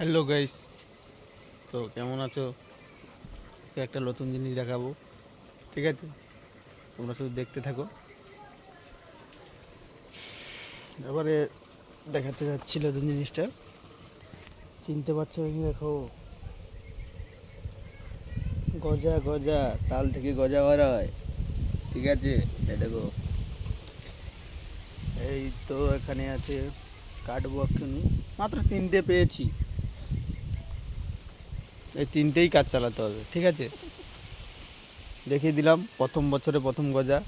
Hello guys, তো কেমন আছো? একটা নতুন জিনিস দেখাবো, ঠিক আছে? তোমরা শুধু দেখতে থাকো। এবারে দেখাতে যাচ্ছি নতুন জিনিসটা। চিনতে পারছ কি দেখো? গজা গজা, তাল থেকে গজা বার হয়, ঠিক আছে? দেখো। এই তো এখানে আছে, কাটবো একটুনি মাত্র তিনটে পেয়েছি। এই তিনটেই কাজ চালাতে হবে, ঠিক আছে? দেখিয়ে দিলাম, প্রথম বছরে প্রথম গজা।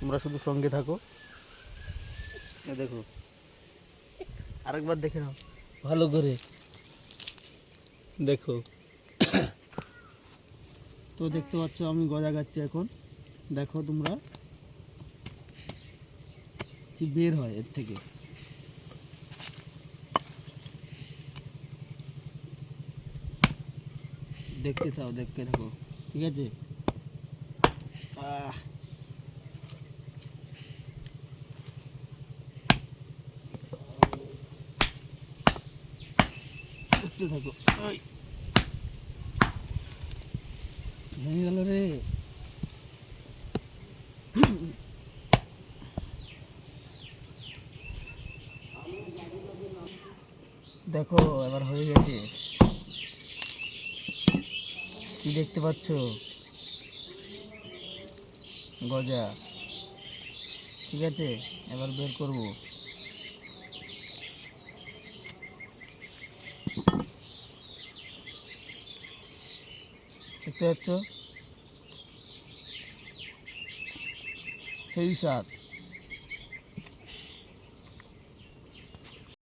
তোমরা শুধু সঙ্গে থাকো। দেখো। আরেকবার দেখে নাও। ভালো করে। দেখো। তো দেখতে পাচ্ছ, আমি গজা গাচ্ছি এখন। দেখো তোমরা কি বের হয় এর থেকে। দেখতে থাও, দেখতে থাকো, ঠিক আছে? দেখতে থাকো। ভেঙে গেল রে। দেখো, এবার হয়ে গেছে। কি দেখতে পাচ্ছ? গজা। ঠিক আছে এবার বের করব। দেখতে পাচ্ছ? সেই সাত